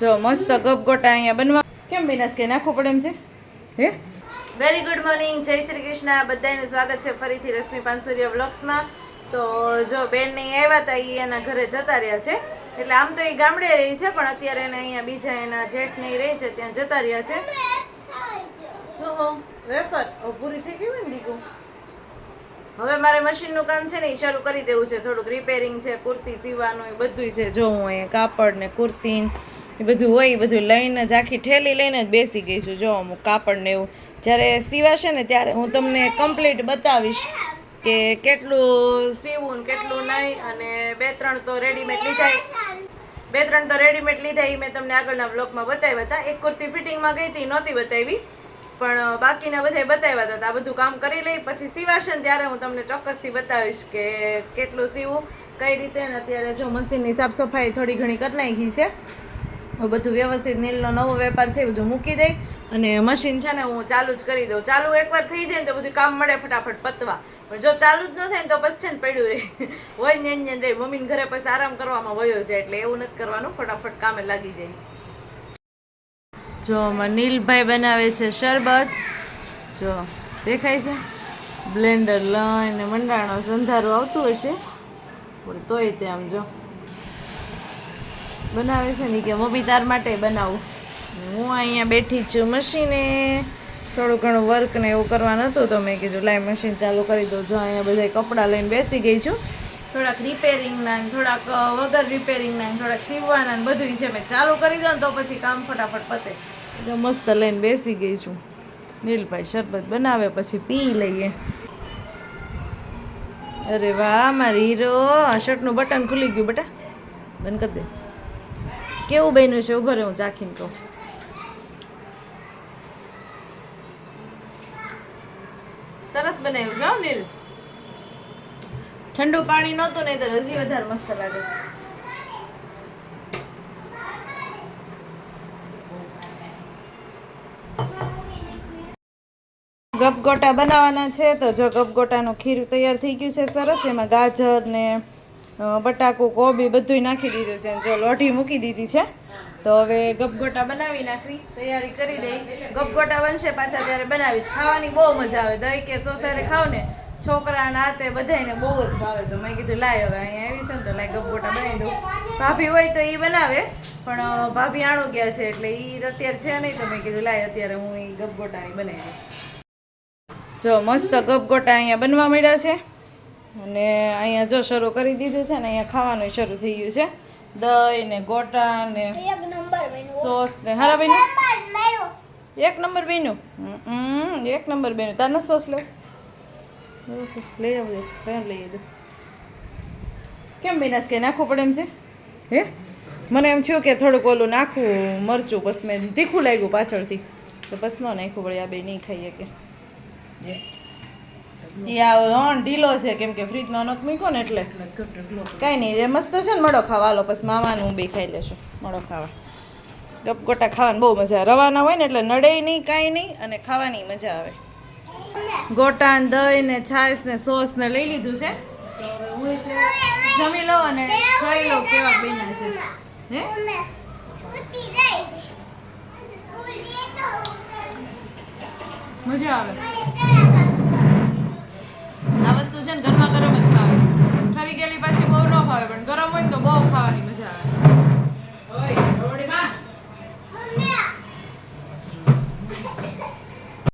જો, મસ્ત ગપગોટા અહીંયા બનવા કેમ બિનાસ કે નાખવું પડે એમ છે? હે? વેરી ગુડ મોર્નિંગ જય શ્રી કૃષ્ણ. બધાનું સ્વાગત છે ફરીથી રશ્મિ પાનસુરિયા વ્લોગ્સમાં. તો જો, બેન નહીં આવ્યા હતા એ એના ઘરે જતા રહ્યા છે. એટલે આમ તો એ ગામડે રહી છે, પણ અત્યારે એને અહીંયા બીજા એના જેઠ નહીં રહી છે, ત્યાં જતા રહ્યા છે. શું વેફર? પૂરી થઈ ગઈ ને દીકું? હવે મારે મશીનનું કામ છે ને એ શરૂ કરી દેવું છે. થોડુંક રિપેરિંગ છે, કુર્તી સીવાનું એ બધું છે. જો હું અહીંયા કાપડ ને કુર્તી એ બધું હોય, એ બધું લઈને જ આખી ઠેલી લઈને જ બેસી ગઈ છું. જો હું કાપડ ને એવું. જ્યારે સીવાશે ને ત્યારે હું તમને કમ્પ્લીટ બતાવીશ કે કેટલું સીવું ને કેટલું નહીં અને બે ત્રણ તો રેડીમેડ લીધા. બે ત્રણ તો રેડીમેડ લીધા એ મેં તમને આગળના બ્લોગમાં બતાવ્યા હતા. એક કુર્તી ફિટિંગમાં ગઈ હતી, નહોતી બતાવી. પણ બાકીના બધા બતાવ્યા હતા. આ બધું કામ કરી લઈ. પછી સીવાશે ને ત્યારે હું તમને ચોક્કસથી બતાવીશ કે કેટલું સીવું, કઈ રીતે ને અત્યારે જો મશીનની સાફ સફાઈ થોડી ઘણી કરી નાખી છે. બધું વ્યવસ્થિત નીલનો નવો વેપાર છે, એ બધું મૂકી દઈ અને મશીન છે ને હું ચાલુ જ કરી દઉં. ચાલુ એકવાર થઈ જાય ને તો બધું કામ મળે ફટાફટ પતવા. પણ જો ચાલુ જ ન થાય ને તો પછી છે ને પડ્યું રહે. હોય ને ને રહે. મમ્મીને ઘરે પછી આરામ કરવામાં વયો છે એટલે એવું નથી કરવાનું. ફટાફટ કામે લાગી જાય. જો નીલભાઈ બનાવે છે શરબત. જો દેખાય છે? બ્લેન્ડર લઈને મંડાણો સંધારો આવતું હશે. પણ તોય તે આમ જો. બનાવે છે ને કે મમ્મી તાર માટે બનાવું. હું અહીંયા બેઠી છું મશીને. થોડું ઘણું વર્ક ને એવું કરવાનું હતું તો મેં કીધું લાઈ મશીન ચાલુ કરી દઉં. જો અહીંયા બધા કપડાં લઈને બેસી ગઈ છું. થોડાક રિપેરિંગના ને થોડાક વગર રિપેરિંગના થોડાક સીવવાના બધું છે. મેં ચાલુ કરી દઉં તો પછી કામ ફટાફટ પતે. એટલે મસ્ત લઈને બેસી ગઈ છું. નીલભાઈ શરબત બનાવે, પછી પી લઈએ. અરે વાહ, મારી હીરો શર્ટનું બટન ખુલી ગયું બેટા. બંધ કરી દે. કેવું બન્યું છે? ઊભો રહે, હું ચાખીને કહું. સરસ બનાવ્યું છે નીલ. ઠંડુ પાણી નહોતું નહીં તો હજી વધારે મસ્ત લાગે. ગપગોટા બનાવવાના છે, તો જો ગપગોટાનું ખીરું તૈયાર થઈ ગયું છે સરસ, એમાં ગાજર ને બટાકું, કોબી બધુંય નાખી દીધું છે જો લોઢી મૂકી દીધી છે. તો હવે ગપગોટા બનાવી નાખવી. તૈયારી કરી દઈ. ગપગોટા બનશે પાછા ત્યારે બનાવીશ. ખાવાની બહુ મજા આવે. દહીં કે સોસારે ખાવ ને છોકરા ના બધાને બહુ જ ભાવે. તો મેં કીધું, લાય હવે અહીંયા આવી છે ને તો લાય ગપગોટા બનાવી દઉં. ભાભી હોય તો એ બનાવે, પણ ભાભી આણું ગયા છે એટલે એ અત્યારે છે નહીં. તો મેં કીધું, લાય અત્યારે હું એ ગપગોટાની બનાવી જો મસ્ત ગપગોટા અહીંયા બનવા માંડ્યા છે. અને અહીંયા જો શરૂ કરી દીધું છે ને અહીંયા ખાવાનું શરૂ થઈ ગયું છે. દહીં ને ગોટા ને એક નંબર બન્યો. સોસ ને હા બેન. એક નંબર બેનું એક નંબર બેનું તાર સોસ લો. લઈ આવું દે કયા લઈ દે. કેમ બેનાસ કે નાખવું પડે એમ છે? હે? મને એમ થયું કે થોડુંક ઓલું નાખવું મરચું પછી મેં તીખું લાગ્યું પાછળથી. તો પછી ન નાખવું પડે આ બે નહીં ખાઈએ કે ઈ આ ઢીલો છે કેમ કે ફ્રીજમાં નહોતું મૂક્યો ને એટલે. કાંઈ નહીં એ મસ્ત છે ને મડો ખાવા. હાલો પછી મામાનું બે ખાઈ લેશું. મડો ખાવા. ગપગોટા ખાવાની બહુ મજા આવે. રવાના હોય ને એટલે નડે નહીં કાંઈ નહીં અને ખાવાની મજા આવે. ગોટા ને દહીં ને છાશ ને સોસ ને લઈ લીધું છે. હું જમી લો અને જોઈ લો કેવા બન્યા છે. હે? મજા આવે. છે ને ગરમા જ ભાવે ઠરી ગયેલી પાછી બહુ ન ભાવે પણ ગરમ હોય ને તો બહુ ખાવાની મજા